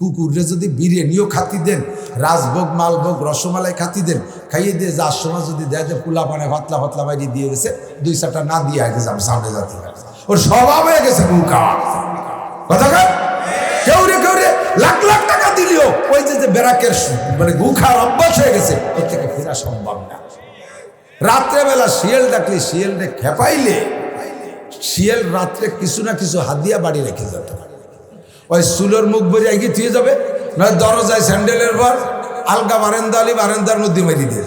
কুকুরে যদি বিরিয়ানিও খাতি দেন, রাজভোগ, মালভোগ, রসমালাই খাতি দেন, খাইয়ে দিয়ে যার সময় যদি দেয় যে পোলা পানে পাতলা পাতলা বাইরে দিয়ে গেছে, দুই চারটা না দিয়ে আগে যাবে, সামনে যাতে ওর স্বভাব হয়ে গেছে খাওয়া কথা কেউ রে কেউ রে, লাখ লাখ টাকা দিলেও ওই যে সু- মানে গু খাওয়ার অভ্যাস হয়ে গেছে, ওর থেকে ফেরা সম্ভব না। রাত্রেবেলা শিয়াল ডাকলে শিয়ালরে খেপাইলে, শিয়াল রাত্রে কিছু না কিছু হাদিয়া বাড়ি রেখে যেত। ওই সুলোর মুখ ভরে এগিয়ে থুয়ে যাবে, নয় দরজায় স্যান্ডেলের পর আলগা বারেন্দা আলি বারেন্দার মধ্যে মেরি দিয়ে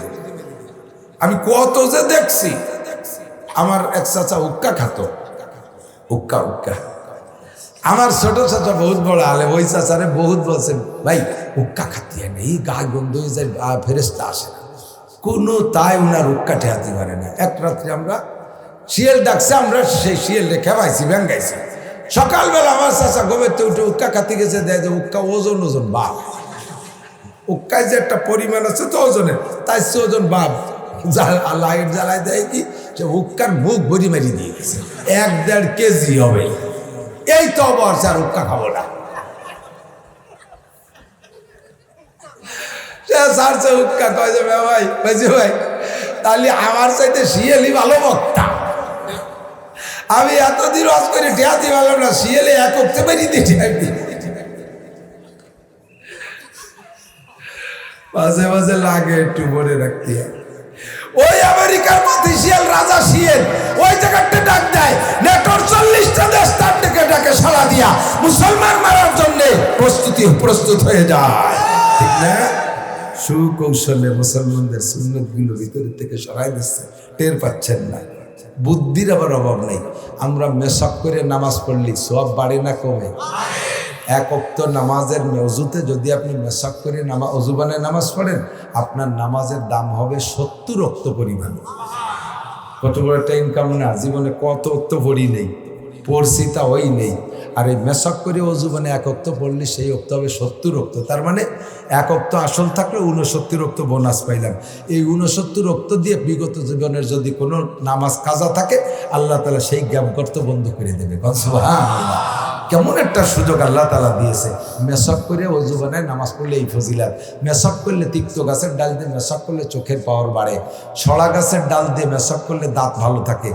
আমি কত যে দেখছি, আমার এক চাচা উক্কা খাতো। উক্কা উক্কা আমার ছোট চাচা বহুত বড় আলে ওই চাচারে বহুত বলছে, ভাই উক্কা খাতিয়ে নেই গা গন্ধ হয়ে যায় ফেরেস্তা আসে না। কোনো তাই উনার উক্কা ঠেয়াতে পারে না। এক রাত্রে আমরা শিয়াল ডাকছে, আমরা সেই শিয়াল রেখে পাইছি ব্যাঙ্গাইছি সকালবেলা আমার চাচা গোমেতে উঠে উক্কা খাতি গেছে, দেয় যে উক্কা ওজন ওজন বাপ। উক্কায় যে একটা পরিমাণ আছে তো ওজনের তাই সে ওজন বাপ। যা- লাইট জ্বালায় দেয় কি? সে উক্কার মুখ ভরি মারি দিয়ে গেছে। এক দেড় কেজি হবে। এই তো বর্ষ আর উক্কা খাব না। সারছে উক্কা কয় যে "বে ভাই ভাই, তাহলে আমার চাইতে শিয়ালি ভালো বক্তা। আমি এতদিন রস করে ঠেয়াতে পারলাম না শিয়ালে এক উঠতে পারি মাঝে মাঝে লাগে একটু মনে রাখতে। ওই আমেরিকার শিয়াল, রাজা শিয়েল, ওই জায়গাটা ডাক দেয়, নেটোর চল্লিশটা দেশ তার দিকে ডাকে সালা দিয়া, মুসলমান মারার জন্য প্রস্তুতি, প্রস্তুত হয়ে যায়। ঠিক না? সুকৌশলে মুসলমানদের সুন্নত ভিতরের থেকে সরাই দিচ্ছে, টের পাচ্ছেন না। বুদ্ধির আবার অভাব নেই। আমরা মেশাপ করে নামাজ পড়লি সব বাড়ে না কমে। এক অক্ত নামাজের অজুতে যদি আপনি মেশাক করে নামা অজুবানে নামাজ পড়েন, আপনার নামাজের দাম হবে সত্তর অক্ত পরিমাণ। কত বড় একটা ইনকাম না, জীবনে কত অক্ত পড়ি নেই, পড়ছি তা ওই নেই। আর এই মেশক করে অজুবানে এক অক্ত পড়লে সেই অক্ত হবে সত্তর অক্ত। তার মানে এক অক্ত আসল থাকলে উনসত্তর অক্ত বোনাস পাইলাম। এই উনসত্তর অক্ত দিয়ে বিগত জীবনের যদি কোনো নামাজ কাজা থাকে, আল্লাহ তালা সেই জ্ঞাপ করতে বন্ধ করে দেবে। কেমন একটা সুযোগ আল্লাহ তালা দিয়েছে। মেশক করে অজু বানায় নামাজ পড়লে এই ফজিলাত। মেশক করলে তিক্ত গাছের ডাল দিয়ে মেশক করলে চোখের পাওয়ার বাড়ে। ছড়া গাছের ডাল দিয়ে মেশক করলে দাঁত ভালো থাকে।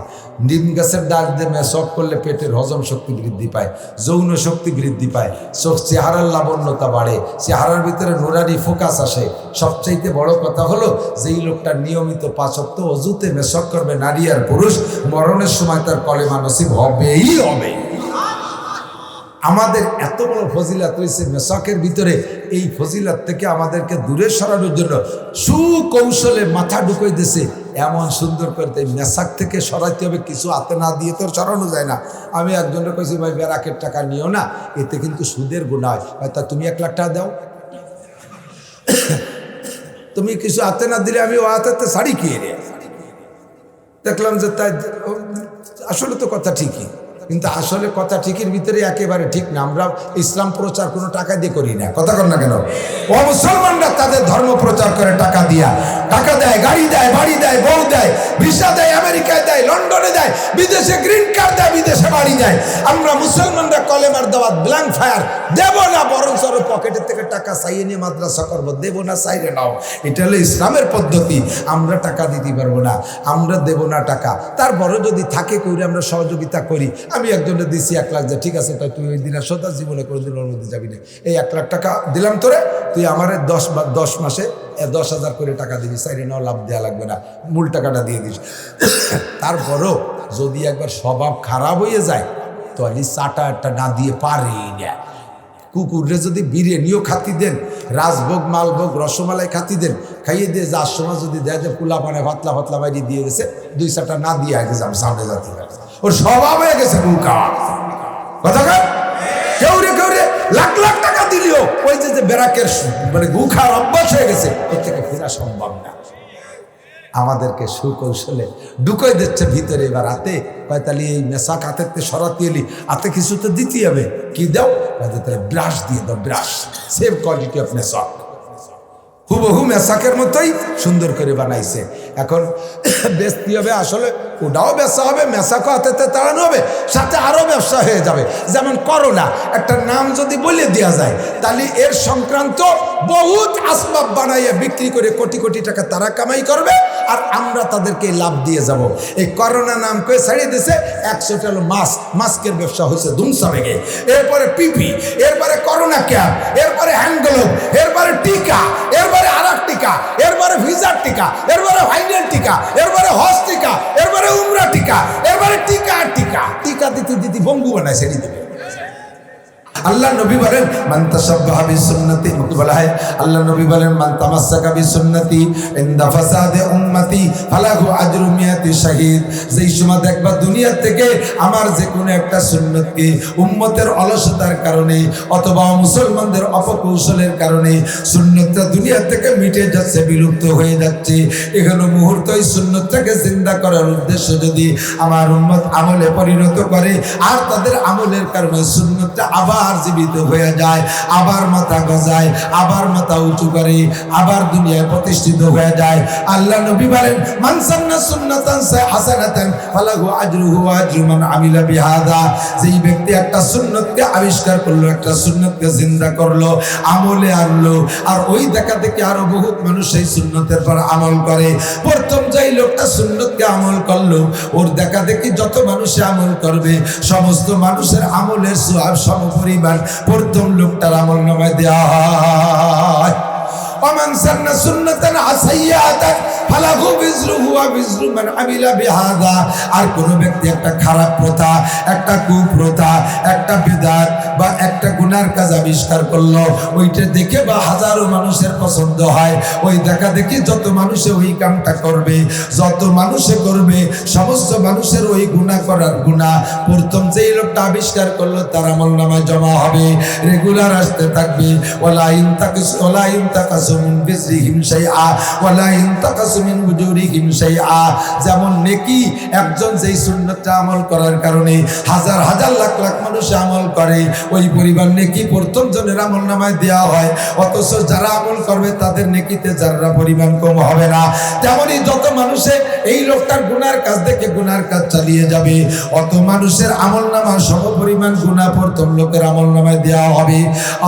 নিম গাছের ডাল দিয়ে মেশক করলে পেটের হজম শক্তি বৃদ্ধি পায়, যৌন শক্তি বৃদ্ধি পায়। চোখ চেহারার লাবণ্যতা বাড়ে, চেহারার ভিতরে নোরারি ফোকাস আসে। সবচাইতে বড় কথা হলো, যেই লোকটা নিয়মিত পাঁচক্ত অজুতে মেশক করবে, নারী আর পুরুষ, মরণের সময় তার কলেমা নসিব হবেই হবে। আমাদের এত বড় ফজিলাত রয়েছে মেশাকের ভিতরে, এই ফজিলাত থেকে আমাদেরকে দূরে সরানোর জন্য সুকৌশলে মাথা ঢুকাই দিছে এমন সুন্দর করতে নেশাক থেকে সরাইতে হবে, কিছু হাতে না দিয়ে তো আর সরানো যায় না। আমি একজনের কাছে ভাই বেড়াকের টাকা নিও না, এতে কিন্তু সুদের গুণা হয়। তা তুমি এক লাখ টাকা দাও। তুমি কিছু হাতে না দিলে আমি ও হাতে শাড়ি কিনে দেখলাম যে তাই, আসলে তো কথা ঠিকই। কিন্তু আসলে কথা ঠিকের ভিতরে একেবারে ঠিক না। আমরা ইসলাম প্রচার কোনো টাকা দিয়ে করি না। কথা কর না কেন? ও মুসলমানরা তাদের ধর্ম প্রচার করে টাকা দিয়া। টাকা দেয়, গাড়ি দেয়, বাড়ি দেয়, বউ দেয়, ভিসা দেয়, আমেরিকায় দেয়, লন্ডনে দেয়, বিদেশে গ্রিন কার্ড দেয়, বিদেশে বাড়ি দেয়। আমরা মুসলমানরা কলেমার দাওয়াত ব্ল্যাঙ্ক ফায়ার দেব না বরং সর পকেটের থেকে টাকা চাইয়ে নিয়ে মাদ্রাসা করব। দেব না, চাইরে নাও। এটা হলো ইসলামের পদ্ধতি। আমরা টাকা দিতে পারব না। আমরা দেব না টাকা। তারপরে যদি থাকে করি আমরা সহযোগিতা করি আমি একজনে দিছি এক লাখ যে, ঠিক আছে তাই তুই ওই দিনের সদা জীবনে কোনোদিন দিনের মধ্যে যাবি না। এই এক লাখ টাকা দিলাম তোরে, তুই আমার দশ দশ মাসে দশ হাজার করে টাকা দিবি সাইডে নাও লাভ দেওয়া লাগবে না, মূল টাকাটা দিয়ে দিস। তারপরও যদি একবার স্বভাব খারাপ হয়ে যায় তাহলে চাটা একটা না দিয়ে পারি না। কুকুরে যদি বিরিয়ানিও খাতি দেন, রাজভোগ, মালভোগ, রসমালাই খাতি দেন, খাইয়ে দিয়ে যার সময় যদি দেয় যে পোলা পানে পাতলা পাতলা বাইরে দিয়ে গেছে, দুই চারটা না দিয়ে আগে যাবে, সামনে জাতি ওর স্বভাব হয়ে গেছে গু কথা কেউ রে কেউ রে, লাখ লাখ টাকা দিলেও ওই যে বেড়াকের মানে গু অভ্যাস হয়ে গেছে ওর থেকে ফেরা সম্ভব না। আমাদেরকে সুকৌশলে ঢুকাই দিচ্ছে ভিতরে এবার হাতে। কয়, তাহলে এই মেশাক হাতের সরাতে এলি, হাতে কিছু তো দিতেই হবে। কি দাও? তাহলে ব্রাশ দিয়ে দাও, ব্রাশ। সেম কোয়ালিটি অফ মেশাক হুবহু মেশাকের মতোই সুন্দর করে বানাইছে। এখন বেচতে হবে, আসলে ওটাও ব্যবসা হবে মেসাকও হাতেতে তাড়ানো হবে, সাথে আরও ব্যবসা হয়ে যাবে। যেমন করোনা, একটা নাম যদি বলে দেওয়া যায়, তাহলে এর সংক্রান্ত বহুত আসবাব বানাইয়ে বিক্রি করে কোটি কোটি টাকা তারা কামাই করবে, আর আমরা তাদেরকে লাভ দিয়ে যাব। এই করোনা নাম করে ছাড়িয়ে দিছে একশোটা হলো মাস্ক মাস্কের ব্যবসা হয়েছে ধুমসা ভেঙে এরপরে পিপি, এরপরে করোনা ক্যাম্প, এরপরে হ্যান্ড গ্লোভ এরপরে টিকা, এরপরে আর টিকা এরপরে ভিজার টিকা, এরপরে ভাইরাল টিকা, এরপরে হজ টিকা, এরপরে উমরা টিকা, এরপরে টিকা টিকা। টিকা দিতে দিদি বঙ্গু সেটি দেবে। আল্লাহ নবী বলেন, মান তাসাব্বাহা বিসুন্নতি মুকে বলা হয়, আল্লাহ নবী বলেন, মান তামাসসাকা বিসুন্নতি ইনদা ফাসাদে উম্মতি ফালাহু আজরু মিয়াতি শাহিদ যেই সময় দেখবা দুনিয়া থেকে আমার যে কোনো একটা সুন্নতকে উম্মতের অলসতার কারণে অথবা মুসলমানদের অপকৌশলের কারণে সুন্নতটা দুনিয়া থেকে মিটে যাচ্ছে, বিলুপ্ত হয়ে যাচ্ছে, এখানে মুহূর্তই সুন্নতটাকে চিন্তা করার উদ্দেশ্য যদি আমার উম্মত আমলে পরিণত করে, আর তাদের আমলের কারণে সুন্নতটা আবার জীবিত হয়ে যায়, আবার মাথা গজায়, আবার মাথা উঁচু করে, আবার দুনিয়ায় প্রতিষ্ঠিত হয়ে যায়। আল্লাহ নবী বলেন মানসান্না সুন্নাতান হাসানাতান, ফালাহু আজরুহু আজরু মান আমিলা বিহাদা। যেই ব্যক্তি একটা সুন্নতকে আবিষ্কার করল, একটা সুন্নতকে জিন্দা করল, আমলে আনলো, আর ওই দেখা দেখে আরও বহুত মানুষ সেই সুন্নতের পর আমল করে। প্রথম যেই লোকটা সুন্নতকে আমল করল, ওর দেখা দেখি যত মানুষে আমল করবে, সমস্ত মানুষের আমলের সব সমপরিমাণ প্রথম লোকটার আমল নামায় দেওয়া ومن سن سنة سيئة فله وزره ووزر من عمل بهذا আর কোন ব্যক্তি একটা খারাপ প্রথা একটা কুপ্রথা একটা বিদাত বা একটা গুনার কাজ আবিষ্কার করলো ওইটা দেখে বা হাজারো মানুষের পছন্দ হয় ওই দেখা দেখি যত মানুষে ওই কামটা করবে যত মানুষে করবে সমস্ত মানুষের ওই গুণা করার গুণা প্রথম যেই লোকটা আবিষ্কার করলো তার আমল নামায় জমা হবে রেগুলার আসতে থাকবে Ola in taxis Ola in তাকাসু মিন বিজরিহিম শাইআ ওয়ালা ইন তাকাসু মিন উজুরিহিম শাইআ। যেমন নেকি একজন যেই আমল করার কারণে হাজার হাজার লাখ লাখ মানুষ আমল করে, ওই পরিবার নেকি প্রথম জনের আমল নামায় দেওয়া হয়। অথচ যারা আমল করবে তাদের নেকিতে যারা পরিমাণ কম হবে না। তেমনই যত মানুষে এই লোকটার গুনার কাজ দেখে গুনার কাজ চালিয়ে যাবে, অত মানুষের আমল নামা সম পরিমাণ গুণা প্রথম লোকের আমল নামায় দেওয়া হবে।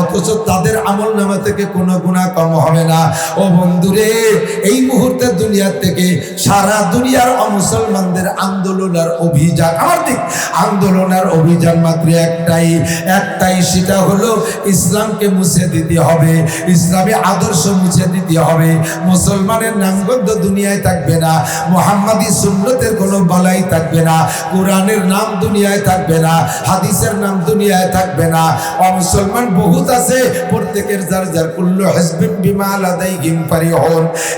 অথচ তাদের আমল নামা থেকে কোনো গুণা কম হবে না। ও বন্ধুরে, এই মুহূর্তে দুনিয়ার থেকে সারা দুনিয়ার অমুসলমানদের আন্দোলন আর অভিযান, আমার দিক আন্দোলন আর অভিযান মাত্র একটাই। একটাই সেটা হলো ইসলামকে মুছে দিতে হবে, ইসলামী আদর্শ মুছে দিতে হবে। মুসলমানের নামগন্ধ দুনিয়ায় থাকবে না, মোহাম্মদী সুন্নতের কোনো বালাই থাকবে না, কোরআনের নাম দুনিয়ায় থাকবে না, হাদিসের নাম দুনিয়ায় থাকবে না। অমুসলমান বহুত আছে, প্রত্যেকের যার যার কুল্লু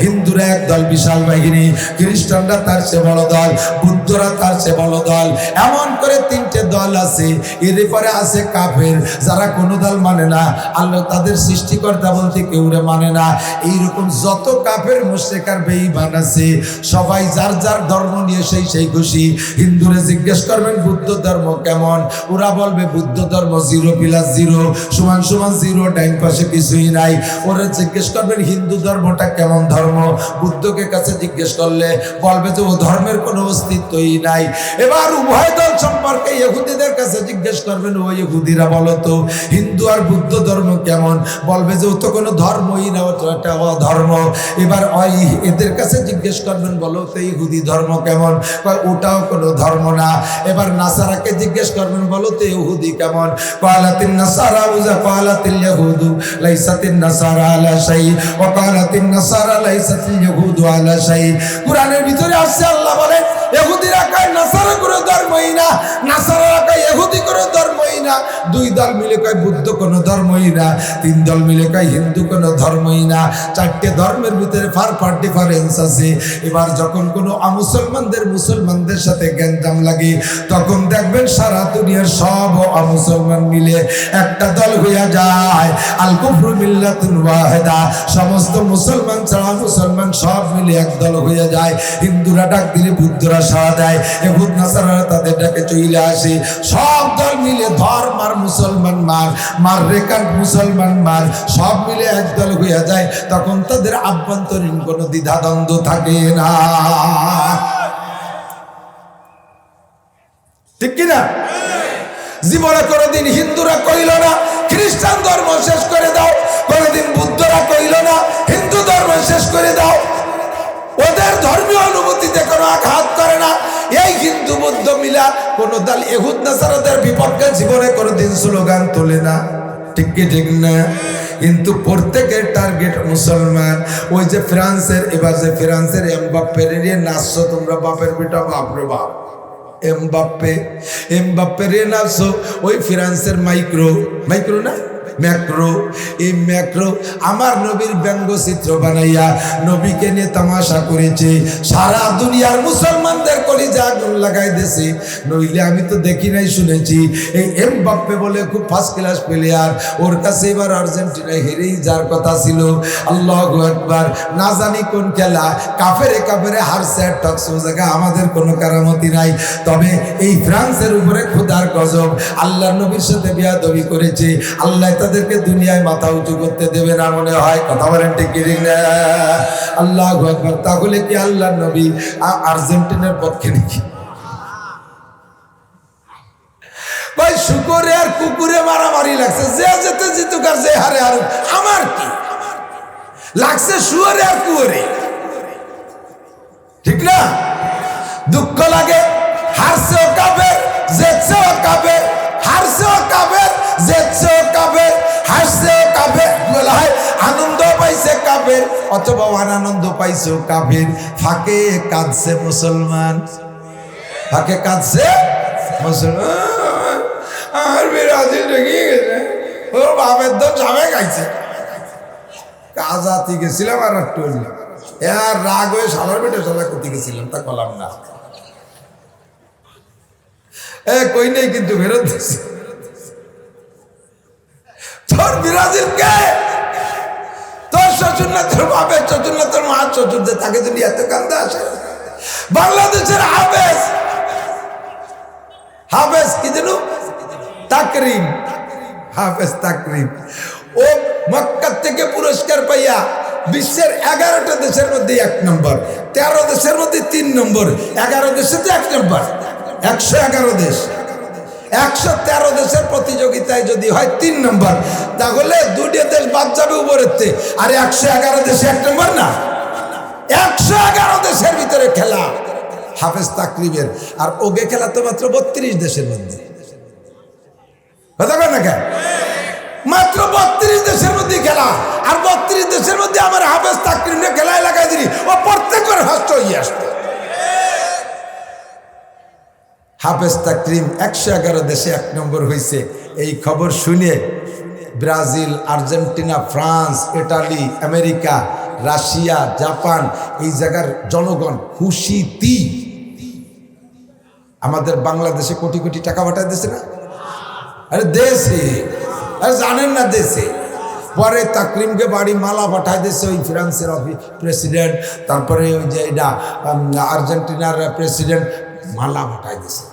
হিন্দুরা এক দল বিশাল বাহিনী, খ্রিস্টানরা তার সে বড় দল, বুদ্ধরা তার সে বড় দল। এমন করে তিনটে দল আছে আছে কাফের, যারা কোনো দল মানে না। আল্লাহ তাদের সৃষ্টিকর্তা বলতে মানে না। এইরকম যত কাফের সবাই যার যার ধর্ম নিয়ে সেই সেই খুশি। হিন্দুরে জিজ্ঞেস করবেন, বুদ্ধ ধর্ম কেমন? ওরা বলবে, বুদ্ধ ধর্ম জিরো প্লাস জিরো সমান সমান জিরো ডাইন পাশে কিছুই নাই। ওরা জিজ্ঞেস করবেন? হিন্দু ধর্মটা কেমন ধর্ম? বুদ্ধকে কাছে জিজ্ঞেস করলে বলবে যে ও ধর্মের কোনো অস্তিত্বই নাই। এবার উভয় দল সম্পর্কে ইহুদিদের কাছে জিজ্ঞেস করবেন, ও ইহুদিরা বলো তো, হিন্দু আর বুদ্ধ ধর্ম কেমন? বলবে যে ও তো কোনো ধর্মই না, ও একটা অধর্ম। এবার ওই এদের কাছে জিজ্ঞেস করবেন, বলো তো ইহুদি ধর্ম কেমন? ওটাও কোনো ধর্ম না। এবার নাসারাকে জিজ্ঞেস করবেন, বলো তো ইহুদি কেমন? কালাতিন নাসারা উজা কালাতিল ইয়াহুদু লাইসাতিন নাসারা আলা শাই ওয়া কালাতিন নাসারা লাইসাতিল ইয়াহুদু আলা শাই কোরআনের ভিতরে আছে আল্লাহ বলে ইহুদিরা কয় নাসারা কোনো ধর্মই না, নাসারা কয় ইহুদি কোনো ধর্মই না। দুই দল মিলে কয় বুদ্ধ কোনো ধর্মই না, তিন দল মিলে কয় হিন্দু কোনো ধর্মই না। চারটে ধর্মের ভিতরে ফার ফার ডিফারেন্স আছে। এবার যখন কোনো অমুসলমানদের মুসলমানদের সাথে গ্যাঞ্জাম লাগে, তখন দেখবেন সারা দুনিয়ার সব অমুসলমান মিলে একটা দল হইয়া যায়, আল কুফরু মিল্লাতুন ওয়াহিদা। সমস্ত মুসলমান ছাড়া মুসলমান সব মিলে এক দল হইয়া যায়। হিন্দুরা ডাক দিলে বুদ্ধরা সাড়া দেয়। এহুদ তাদের ডাকে চলে আসে। সব দল মিলে মুসলমান মার মার মুসলমান মার, সব মিলে একদল হইয়া যায়। তখন তাদের আভ্যন্তরীণ কোনো দ্বিধাদ্বন্দ্ব থাকে না। ঠিক কিনা? জীবনে কোনোদিন হিন্দুরা কইল না, খ্রিস্টান ধর্ম শেষ করে দাও। কোনোদিন বুদ্ধরা কইল না, হিন্দু ধর্ম শেষ করে দাও। ওদের ধর্মীয় অনুভূতিতে কোনো আঘাত করে না। এই হিন্দু বুদ্ধ মিলা কোনো দল এহুদ নাসারাদের বিপক্ষে জীবনে কোনোদিন স্লোগান তোলে না। ঠিক কি, ঠিক না? কিন্তু প্রত্যেকের টার্গেট মুসলমান। ওই যে ফ্রান্সের, এবার যে ফ্রান্সের এমবাপ্পের নিয়ে নাচছো তোমরা, বাপের বেটা বাপরে বাপ। এমবাপ্পে এমবাপ্পে রে নাচছো, ওই ফ্রান্সের মাইক্রো মাইক্রো না? ম্যাক্রো, এই ম্যাক্রো আমার নবীর ব্যঙ্গচিত্র বানাইয়া নবীকে নিয়ে তামাশা করেছে। সারা দুনিয়ার মুসলমানদের কলিজা আগুন লাগাই দিয়েছে নইলে আমি তো দেখি নাই, শুনেছি। এই এম বাপ্পে বলে খুব ফার্স্ট ক্লাস প্লেয়ার ওর কাছে এবার আর্জেন্টিনা হেরেই যার কথা ছিল। আল্লাহ একবার না জানি কোন খেলা, কাফেরে কাফেরে হারছে টকসো জায়গা আমাদের কোনো কারামতি নাই। তবে এই ফ্রান্সের উপরে খোদার গজব আল্লাহ নবীর সাথে বিয়াদবি করেছে। আল্লাহ তাদেরকে দুনিয়ায় মাথা উঁচু করতে দেবে না মনে হয়? কথা বলেন ঠিক আল্লাহ একবার তাহলে কি আল্লাহ নবী আর্জেন্টিনার পক্ষে নাকি? ভাই, শুকুরে আর কুকুরে মারামারি লাগছে। যে যেতে জিতুক আর যে হারে হারুক, আমার কি? লাগছে শুয়ারে আর কুয়ারে। পাইছে কাবের অথবা আনন্দ পাইছেও কাবের ফাঁকে কাঁদছে মুসলমান। ফাঁকে কাঁদছে মুসলমান। আর বিরাজিল ঢেকে গেছে। ওর বাপের দম সামনে গাইছে কাজাতি গেছিলাম আর একটু আর রাগ হয়ে সালার বেটে সালা করতে গেছিলাম, তা কলাম না। এ কই নেই কিন্তু ফেরত দিছি। তোর বিরাজিল কে? শ্বশুর না তোর বাপের শ্বশুর তাকে যদি এত কান্দা আসে। বাংলাদেশের হাফেজ হাফেজ কি যেন? তাকরিম হাফেজ তাকরিম। ও মক্কার থেকে পুরস্কার পাইয়া বিশ্বের এগারোটা দেশের মধ্যে এক নম্বর, তেরো দেশের মধ্যে তিন নম্বর, এগারো দেশে তো এক নম্বর, একশো এগারো দেশ। একশো তেরো দেশের প্রতিযোগিতায় যদি হয় তিন নম্বর, তাহলে দুটি দেশ বাদ যাবে উপরেতে আর একশো এগারো দেশে এক নম্বর না? একশো এগারো দেশের ভিতরে খেলা। হাফেজ তাকরিবের। আর ওগে খেলা তো মাত্র বত্রিশ দেশের মধ্যে। না মাত্র বত্রিশ দেশের মধ্যে খেলা। আর বত্রিশ দেশের মধ্যে আমার হাফেজ তাকরিমে খেলায় লাগাই দিলি। ও প্রত্যেকের হস্ত হয়ে আসতো। হাফেজ তাকরিম একশো এগারো দেশে এক নম্বর হয়েছে এই খবর শুনে Brazil, Argentina, France, Italy, America, Russia, Japan এই জায়গার জনগণ খুশিতি আমাদের বাংলাদেশে কোটি কোটি টাকা পাঠায় দিছে না? আরে দেশে। আরে জানেন না দেশে। পরে তাকরিমকে বাড়ি মালা পাঠায় দিয়েছে ওই ফ্রান্সের অফিস প্রেসিডেন্ট, তারপরে ওই যে এটা আর্জেন্টিনার প্রেসিডেন্ট মালা পাঠায় দিয়েছে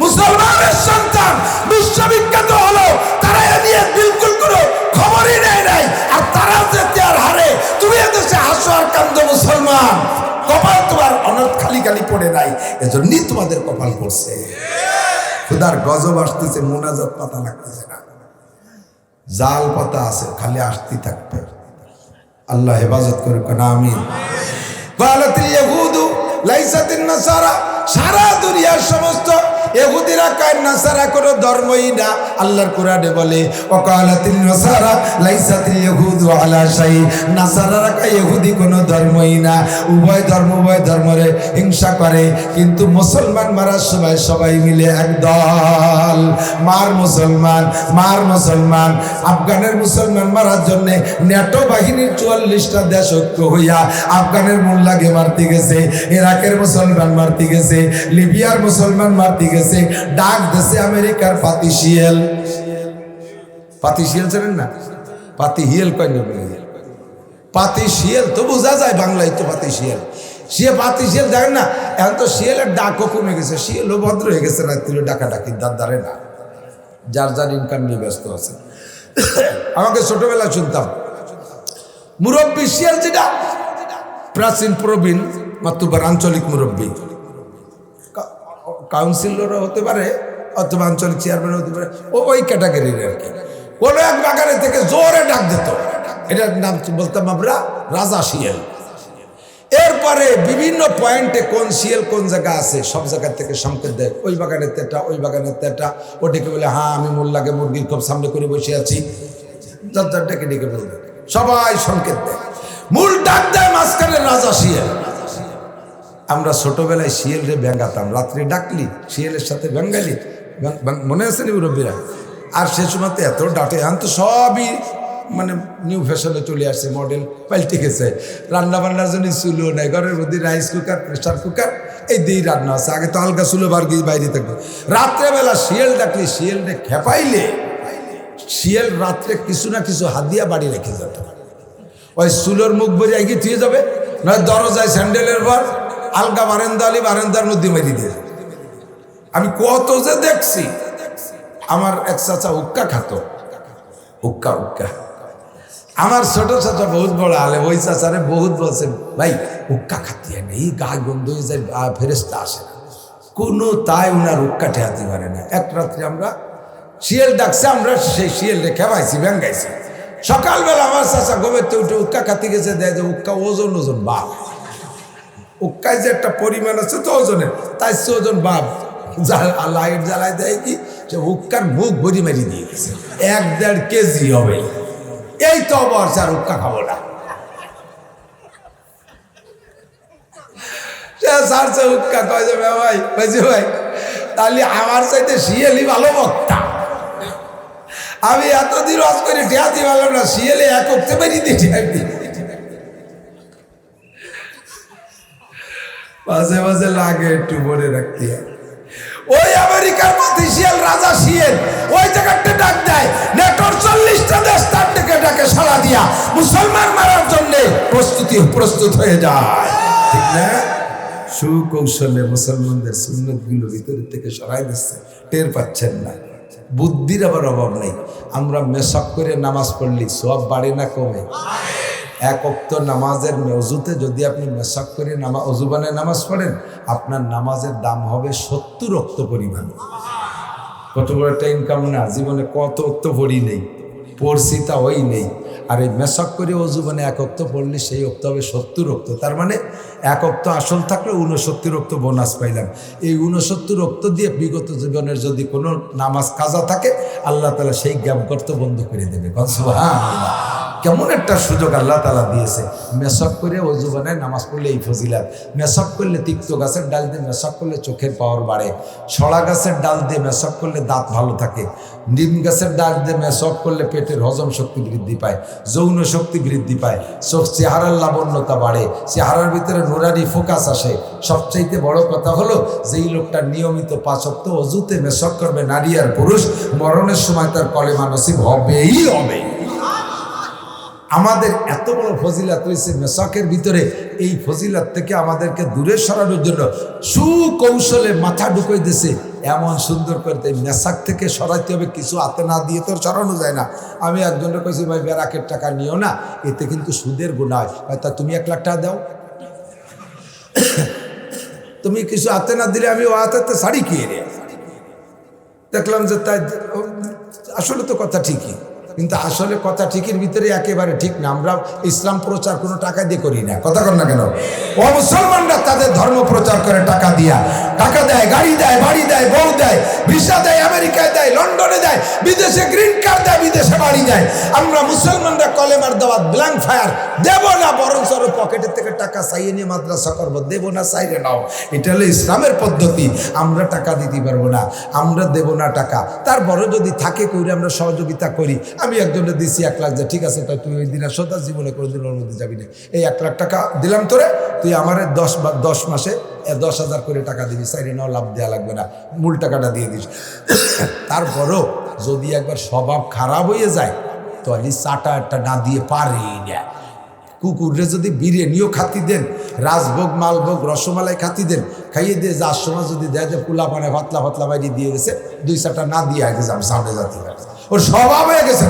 মুসলমানের বিশ্ববিখ্যাত হলো নিয়ে বিলকুল খবরই নেই। আর তারা তুমি আর তোমার খালি খালি পড়ে নাই, এজন্যই তোমাদের কপাল পড়ছে। খুদার গজব আসতেছে, মোনাজাত পাতা লাগতেছে না। জাল পাতা আছে, খালি আসতে থাকবে। আল্লাহ হেফাজত করুক না ইয়াহুদু লাইসাতিন নাসারা সারা দুনিয়ার সমস্ত এহুদিরা কায় নাসারা কোনো ধর্মই না, আল্লাহর কোরআনে বলে নাসারা ইয়াহুদু আলা শাই। কায় ইহুদি কোনো ধর্মই না। উভয় ধর্ম উভয় ধর্মরে হিংসা করে, কিন্তু মুসলমান মারার সময় সবাই মিলে এক দল। মার মুসলমান মার মুসলমান। আফগানের মুসলমান মারার জন্য ন্যাটো বাহিনীর চুয়াল্লিশটা দেশ ঐক্য হইয়া আফগানের মোল্লাকে মারতে গেছে, ইরাকের মুসলমান মারতে গেছে, লিবিয়ার মুসলমান মারতে গেছে। ডাক দেশে আমেরিকার পাতিশিয়াল পাতিশিয়াল ছিলেন না? পাতি হিয়েল কয় পাতি শিয়াল তো বোঝা যায় বাংলায় তো পাতিশিয়াল সে শিয়ে পাতি শিয়াল দেখেন না? এখন তো শিয়ালের ডাকও কমে গেছে, শিয়ালও ভদ্র হয়ে গেছে রাত্রিরে ডাকা ডাকি দ্বারে না। যার যার ইনকাম নিয়ে ব্যস্ত আছে। আমাকে ছোটবেলা শুনতাম, মুরব্বী শিয়াল যেটা, প্রাচীন প্রবীণ মাতুবার আঞ্চলিক মুরব্বী। কাউন্সিলরও হতে পারে অথবা আঞ্চলিক চেয়ারম্যান হতে পারে, ও ওই ক্যাটাগরির আর কি। কোনো এক বাগানে থেকে জোরে ডাক দিত। এটার নাম বলতাম আমরা? রাজা শিয়াল। এরপরে বিভিন্ন পয়েন্টে কোন শিয়াল কোন জায়গা আছে, সব জায়গা থেকে সংকেত দেয়। ওই বাগানের তেটা, ওই বাগানের তেটা। ও ডেকে বলে হ্যাঁ আমি মোল্লাকে মুরগির খুব সামনে করে বসে আছি। ডেকে ডেকে বলবে। সবাই সংকেত দেয়। মূল ডাক দেয় মাঝখানে রাজা শিয়াল। আমরা ছোটবেলায় শিয়ালরে ব্যাঙ্গাতাম, রাত্রে ডাকলি, শিয়ালের সাথে ব্যাঙ্গালি, ব্যাং- ব্যাং- মনে আছে নি মুরব্বীরা? আর সে সময় এত ডাটে, এখন তো সবই মানে নিউ ফ্যাশনে চলে আসছে মডেল পাল্টে গেছে। রান্না বান্নার জন্য চুলো নাই, ঘরের মধ্যে রাইস কুকার প্রেশার কুকার এই দিয়েই রান্না আছে। আগে তো আলগা চুলো বার গিয়ে বাইরে থাকতো। রাত্রেবেলা শিয়াল ডাকলি, শিয়ালরে খেপাইলে, শিয়াল রাত্রে কিছু না কিছু হাত দিয়া বাড়ি রেখে যেত। ওই চুলোর মুখ ভরে এগিয়ে থুয়ে যাবে, নয় দরজায় স্যান্ডেলের পর আলগা বারেন্দা আলি বারেন্দার মধ্যে মেরি দিয়ে আমি কত যে দেখছি, আমার এক চাচা উক্কা খাত। উক্কা উক্কা আমার ছোট চাচা বহুত বড় আলে ওই চাচারে বহুত বলছেন ভাই উক্কা খাতি এই গা গন্ধ হয়ে যায় গা ফেরেস্তা আসে কোনো তাই ওনার উক্কা ঠেয়াতে পারে না। এক রাত্রে আমরা শিয়াল ডাকছে, আমরা সেই শিয়াল রেখে পাইছি ব্যাঙ্গাইছি সকালবেলা আমার চাচা গোবের উঠে উক্কা খাতি গেছে, দেয় যে উক্কা ওজন ওজন বাপ উক্কায় যে একটা পরিমাণ আছে তো ওজনের। তাই সে ওজন বাপ লাইট জ্বালায় দেয় কি? সে উক্কার মুখ ভরি মারি দিয়ে গেছে। এক দেড় কেজি হবে। এই তো অবস্থা আর উক্কা খাব না। সারছে উক্কা কয় যে ভাই বুঝি ভাই, তাহলে আমার চাইতে শিয়ালি ভালো বক্তা। আমি এতদিন রস করে ঠেয়াতে পারলাম না, শিয়ালে এক করতে পারি দিই মাঝে মাঝে লাগে একটু মনে রাখতে। ওই আমেরিকার পথে শিয়াল রাজা শিয়াল ওই জায়গাটা ডাক দেয়, নেটোর চল্লিশটা দেশ তার ডেকে ডাকে, সাড়া দিয়া। মুসলমান মারার জন্য প্রস্তুতি, প্রস্তুত হয়ে যায়। ঠিক না? সুকৌশলে মুসলমানদের সুন্নতগুলো ভিতর থেকে সরাই দিচ্ছে, টের পাচ্ছেন না। বুদ্ধির আবার অভাব নেই। আমরা মেশক করে নামাজ পড়লি, সব বাড়ে না কমে। এক অক্ত নামাজের অজুতে যদি আপনি মেশাক করে নামা অজুবানে নামাজ পড়েন, আপনার নামাজের দাম হবে সত্তর অক্ত পরিমাণ। কত বড় একটা ইনকাম না, জীবনে কত অক্ত পড়ি নেই, পড়ছি তা ওই নেই। আর এই মেশক করে অজুবানে এক অক্ত পড়লে সেই অক্ত হবে সত্তর অক্ত তার মানে এক অক্ত আসল থাকলে উনসত্তর রক্ত বোনাস পাইলাম। এই উনসত্তর রক্ত দিয়ে বিগত জীবনের যদি কোনো নামাজ কাজা থাকে, আল্লাহ তালা সেই জ্ঞান করতে বন্ধ করে দেবে। হ্যাঁ কেমন একটা সুযোগ আল্লাহ তালা দিয়েছে। মেশক করে অজু বানায় নামাজ পড়লে এই ফজিলাত। মেশক করলে তিক্ত গাছের ডাল দিয়ে মেশক করলে চোখের পাওয়ার বাড়ে। সড়া গাছের ডাল দিয়ে মেশক করলে দাঁত ভালো থাকে। নিম গাছের ডাল দিয়ে মেশক করলে পেটের হজম শক্তি বৃদ্ধি পায়, যৌন শক্তি বৃদ্ধি পায়। চোখ চেহারার লাবণ্যতা বাড়ে, চেহারার ভিতরে নোরারি ফোকাস আসে। সবচাইতে বড় কথা হলো, যেই লোকটা নিয়মিত পাঁচক্ত অজুতে মেশক করবে, নারী আর পুরুষ, মরণের সময় তার কলেমা নসিব হবেই হবে। আমাদের এত বড় ফজিলাত রয়েছে মেশাকের ভিতরে, এই ফজিলাত থেকে আমাদেরকে দূরে সরানোর জন্য সুকৌশলে মাথা ঢুকে দিছে এমন সুন্দর করে তাই মেশাক থেকে সরাইতে হবে, কিছু হাতে না দিয়ে তো সরানো যায় না। আমি একজনের কইছি, ভাই বেরাকের টাকা নিও না, এতে কিন্তু সুদের গুণা হয়। তা তুমি এক লাখ টাকা দাও। তুমি কিছু হাতে না দিলে আমি ও হাতে শাড়ি কিনে দেখলাম যে তাই, আসলে তো কথা ঠিকই। কিন্তু আসলে কথা ঠিকের ভিতরে একেবারে ঠিক না। আমরা ইসলাম প্রচার কোনো টাকা দিয়ে করি না। কথা কর না কেন? ও মুসলমানরা তাদের ধর্ম প্রচার করে টাকা দিয়া। টাকা দেয়, গাড়ি দেয়, বাড়ি দেয়, বউ দেয়, ভিসা দেয়, আমেরিকায় দেয়, লন্ডনে দেয়, বিদেশে গ্রিন কার্ড দেয়, বিদেশে বাড়ি দেয় আমরা মুসলমানরা কলেমার দাওয়াত ব্ল্যাঙ্ক ফায়ার দেব না বরং সরো পকেটের থেকে টাকা চাইয়ে নিয়ে মাদ্রাসা করব। দেবো না চাইরে নাও। এটা হলো ইসলামের পদ্ধতি। আমরা টাকা দিতে পারব না। আমরা দেব না টাকা। তারপরে যদি থাকে করি আমরা সহযোগিতা করি। আমি একজনের দিছি এক লাখ যে, ঠিক আছে, তাই তুই ওই দিন সদা জীবনে কোনো দিন মধ্যে যাবি না। এই এক লাখ টাকা দিলাম তোরে, তুই আমার দশ বা, দশ মাসে দশ হাজার করে টাকা দিবি। সাইডে নাও লাভ দেওয়া লাগবে না, মূল টাকাটা দিয়ে দিস। তারপরও যদি একবার স্বভাব খারাপ হয়ে যায় তাহলে চাটা একটা না দিয়ে পারি না। কুকুরে যদি বিরিয়ানিও খাতি দেন, রাজভোগ, মালভোগ, রসমালাই খাতি দেন, খাইয়ে দিয়ে যার সময় যদি দেয় যে পোলা পানে পাতলা পাতলা বাইরে দিয়ে গেছে, দুই চারটা না দিয়ে আগে যাম সামনে যাতে ওর স্বভাব হয়ে গেছে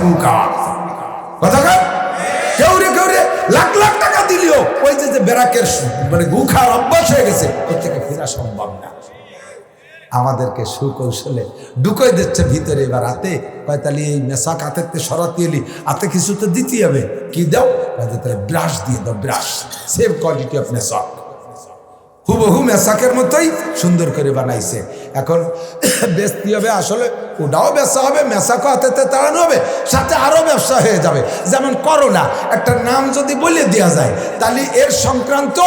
কেউ রে কেউ রে, লাখ লাখ টাকা দিলেও ওই যে বেড়াকের মানে অভ্যাস হয়ে গেছে সম্ভব না। আমাদেরকে সুকৌশলে দিচ্ছে ভিতরে। এবার হাতে এই মেশাক কিছু তো হবে। কি দাও? ব্রাশ দিয়ে দাও, ব্রাশ। কোয়ালিটি অফ হুবহু মেশাকের মতোই সুন্দর করে বানাইছে। এখন বেচতে হবে আসলে ওটাও ব্যবসা হবে মেশাকও হাতেতে তাড়ানো হবে, সাথে আরও ব্যবসা হয়ে যাবে। যেমন করোনা, একটা নাম যদি বলে দেওয়া যায়, তাহলে এর সংক্রান্ত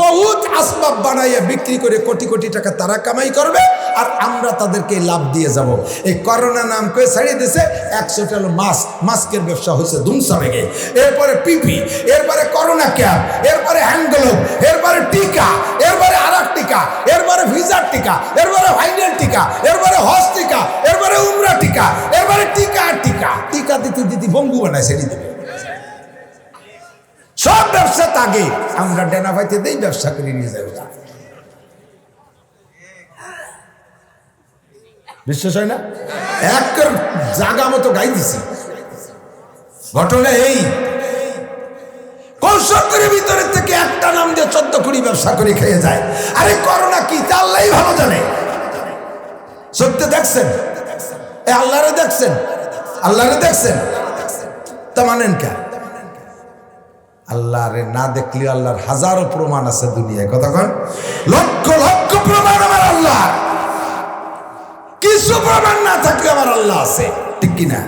বহুত আসবাব বানাইয়া বিক্রি করে কোটি কোটি টাকা তারা কামাই করবে, আর আমরা তাদেরকে লাভ দিয়ে যাব। এই করোনা নাম করে ছাড়িয়ে দিয়েছে একশোটা হলো মাস্ক, মাস্কের ব্যবসা হয়েছে ধুমসা ভেঙে এরপরে পিপি, এরপরে করোনা ক্যাম্প এরপরে হ্যান্ডগ্লোভ, এরপরে টিকা, এরপরে আর টিকা এরপরে ভিসার টিকা, এরপরে ভাইরাল টিকা, এরপরে হজ টিকা, এরপরে উমরা টিকা এরপরে টিকা টিকা। টিকা দিতে দিতে বঙ্গু বানায়, সেটি দেবে। সব ব্যবসা তাগে, আমরা ডেনা পাইতে দেই, ব্যবসা করে নিয়ে যাব বিশ্বাস হয় না? এক জাগা মতো গাই দিছি। ঘটনা এই কৌশলের ভিতরে থেকে একটা নাম দিয়ে চোদ্দ কুড়ি ব্যবসা করে খেয়ে যায়। আরে করোনা কি, তা আল্লাহই ভালো জানে। সত্য দেখছেন? আল্লাহরে দেখছেন? আল্লাহরে দেখছেন? তা মানেন কে? আল্লাহরে না দেখলে আল্লাহর হাজারো প্রমাণ আছে দুনিয়ায়। কতক্ষণ লক্ষ লক্ষ প্রমাণ আমার আল্লাহ কিছু প্রমাণ না থাকলে আমার আল্লাহ আছে। ঠিক কিনা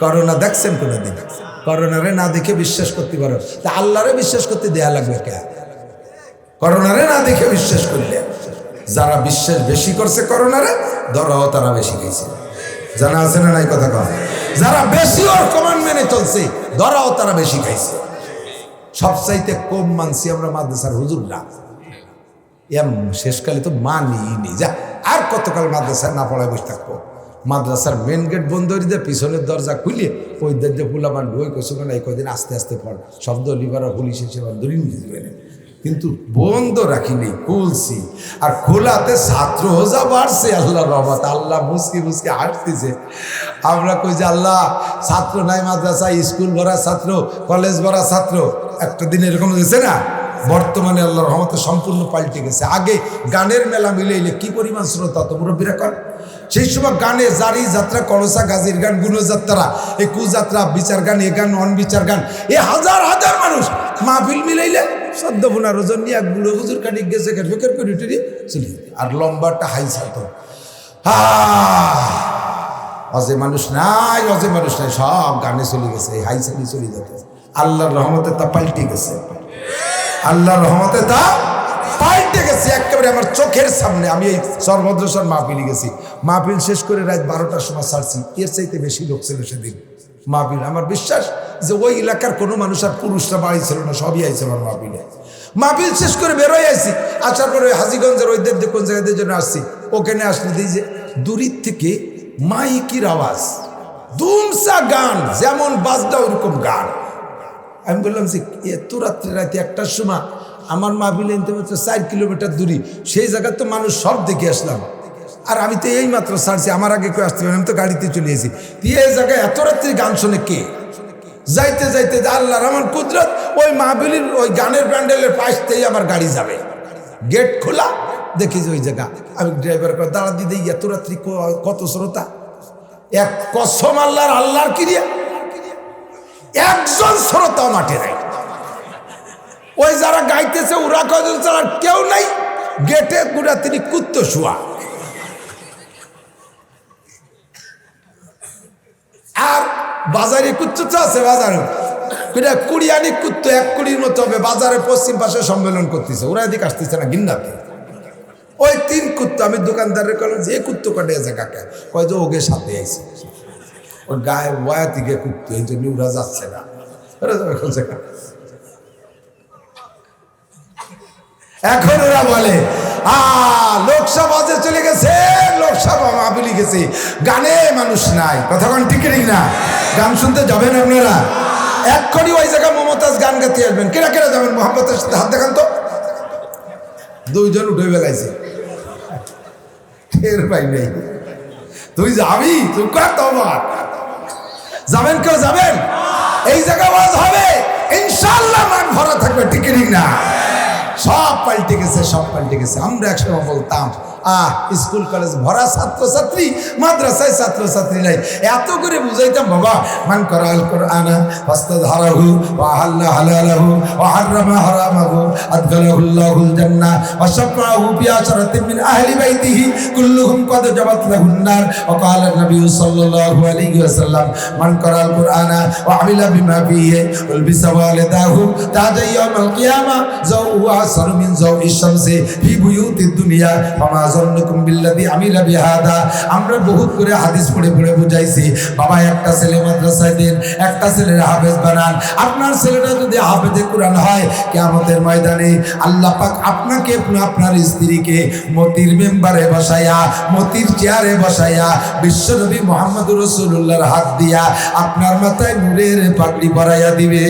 করোনা দেখছেন কোনোদিন? করোনারে না দেখে বিশ্বাস করতে পারো তা আল্লাহরে বিশ্বাস করতে দেয়া লাগবে কে? করোনারে না দেখে বিশ্বাস করলে। যারা বিশ্বাস বেশি করছে করোনারে ধরাও তারা বেশি গেছে জানা আছে না নাই কথা কয়? যারা বেশি ওর কমান মেনে চলছে, ধরাও তারা বেশি খাইছে। সবচাইতে কম মানছি আমরা মাদ্রাসার হুজুররা। এম শেষকালে তো মানি নি, যা। আর কতকাল মাদ্রাসায় না পড়ায় বসে থাকব? মাদ্রাসার মেন গেট বন্ধ করে দিয়ে পিছনের দরজা খুলে ওই দরজা ফুলাবান ঢুই কইসু কেন এই কদিন আস্তে আস্তে পড়। শব্দ লিভার পুলিশ এসে ধরে নিয়ে দেবে। না। কিন্তু বন্ধ রাখিনি, খুলছি। আর খোলাতে ছাত্র হোজা বাড়ছে, আল্লাহ রহমত। আল্লাহ মুসকি মুসকি হাঁটতেছে। আমরা কই যে, আল্লাহ, ছাত্র নাই মাদ্রাসা স্কুল ভরা ছাত্র, কলেজ ভরা ছাত্র, একটা দিন এরকম হয়েছে না? বর্তমানে আল্লাহ রহমতে সম্পূর্ণ পাল্টে গেছে। আগে গানের মেলা মিলে এলে কি পরিমাণ শ্রোতা তো মুরব্বীরা কর সেই সময় গানে জারি যাত্রা করসা গাজীর গান, গুণযাত্রা, এই কুযাত্রা, বিচার গান, এ গান, অন বিচার গান, এ হাজার হাজার মানুষ মাহফিল মিলাইলে সদ্য বোনা রোজন নিয়ে এক বুড়ো হুজুর কাটি গেছে ফেকের করে উঠে চলে। আর লম্বাটা হাই ছাতো অজে মানুষ নাই, অজে মানুষ নাই, সব গানে চলে গেছে হাই চালি চলে যেত আল্লাহর রহমতে তা পাল্টে গেছে। আল্লাহর রহমতে তা পাল্টে গেছে, একেবারে আমার চোখের সামনে। আমি এই সর্বদ্রসর মাহফিলে গেছি। মাহফিল শেষ করে রাত বারোটার সময় ছাড়ছি। এর চাইতে বেশি লোক ছিল সেদিন। মাহফিল, আমার বিশ্বাস যে ওই এলাকার কোনো মানুষ আর পুরুষরা বাড়ি ছিল না, সবই আইছে আমার মাহফিলে। মাহফিল শেষ করে বেরোয় আইছি, আসার পরে হাজিগঞ্জের ওই দেব কোন জায়গাতে জন্য আসছি, ওখানে আসলে দিই যে দূরির থেকে মাইকির আওয়াজ, দুমসা গান, যেমন বাজদা ওরকম গান। আমি বললাম যে এত রাত্রে রাতে একটার সময় আমার মাহফিলে নিতে হচ্ছে চার কিলোমিটার দূরি, সেই জায়গার তো মানুষ সব দেখে আসলাম। আর আমি তো এই মাত্র ছাড়ছি, আমার আগে কেউ আসতে পারি আমি তো গাড়িতে চলে এসেছি এই জায়গায় এত রাত্রি গান শোনে কে? যাইতে যাইতে আল্লাহ রহমান কুদরত, ওই মাহফিলের ওই গানের প্যান্ডেলের পাশতেই আমার গাড়ি যাবে। গেট খোলা, দেখি যে ওই জায়গা। আমি ড্রাইভার করে দাঁড়া দিদি এত রাত্রি কত শ্রোতা? এক কসম আল্লাহর আল্লাহর কিরিয়া একজন শ্রোতা মাঠে নাই। ওই যারা গাইতেছে, ওরা কজন ছাড়া কেউ নাই। গেটে গুড়া তিনি কুত্ত শুয়া। আর বাজারে তো আছে বাজারে। এটা কুড়িয়ানি কুত্ত এক কুড়ির মতো হবে, বাজারে পশ্চিম পাশে সম্মেলন করতেছে। ওরা এদিকে আসতেছে না গিন্নাতে ওই তিন কুত্ত, আমি দোকানদারের কলাম যে কুত্ত কাটে আছে কাকে? কয় যে ওকে সাথে আইছে। ওর গায়ে ওয়া থেকে কুত্ত, এই জন্য ওরা যাচ্ছে না? এখন ওরা বলে আ লোকসভাতে চলে গেছে, লোকসভা মাহফিলি গেছে। গানে মানুষ নাই। কথা কোন ঠিক ঠিক না গান শুনতে যাবেন আপনারা? এক্ষুনি ওই জায়গায় মমতাজ গান গাতে আসবেন। কেরা কেরা যাবেন? মোহাম্মতের সাথে হাত দেখান তো। দুইজন উঠে বেলাইছে টের পাই নেই। তুই যাবি? তুই কর তোমার যাবেন কেউ যাবেন? এই জায়গা ওয়াজ হবে। ইনশাল্লাহ মাঠ ভরা থাকবে টিকিট না সব পাল্টে গেছে সব পাল্টে গেছে। আমরা একসময় বলতাম আহ, স্কুল, কলেজ, ভরা ছাত্রছাত্রী, মাদ্রাসায় ছাত্রছাত্রী নাই। এত করে বুঝাইতাম, বাবা, মান করা আল কোরআনা ফাস্তাদ হারাহু ওয়া হাল্লা হালালাহু, ওয়া হাররামা হারামাহু আদখালাহুল্লাহুল জান্নাহ, ওয়া শাফাহু ফি আশরাতিন মিন আহলি বাইতিহি, কুল্লুহুম কদ জাবাত লাহুন নার। ওয়া ক্বালা নবী সাল্লাল্লাহু আলাইহি ওয়াসাল্লাম, মান করা আল কোরআনা, ওয়া আমিলা বিমা ফিহি উলবিসা ওয়ালিদাহু তাজা ইয়াউমাল কিয়ামা যাওহু আসর মিন যাওই শামসি, ফি বুয়ুতিদ দুনিয়া, ফামা বিল্লাযী আমিলা বিহাদা। আমরা বহুত করে হাদিস পড়ে পড়ে বুঝাইছি। বাবা, একটা ছেলে মাদ্রাসায় দিন, একটা ছেলের হাফেজ বানান। আপনার ছেলেটা যদি হাফেজে কোরআন হয় ময়দানে আল্লাহ পাক আপনাকে, আপনার স্ত্রীকে মতির মেম্বারে বসায়া মতির চেয়ারে বসায়া বিশ্বনবী মোহাম্মদ রসুল্লাহর হাত দিয়া আপনার মাথায় নূরের পাগড়ি পরাইয়া দিবে।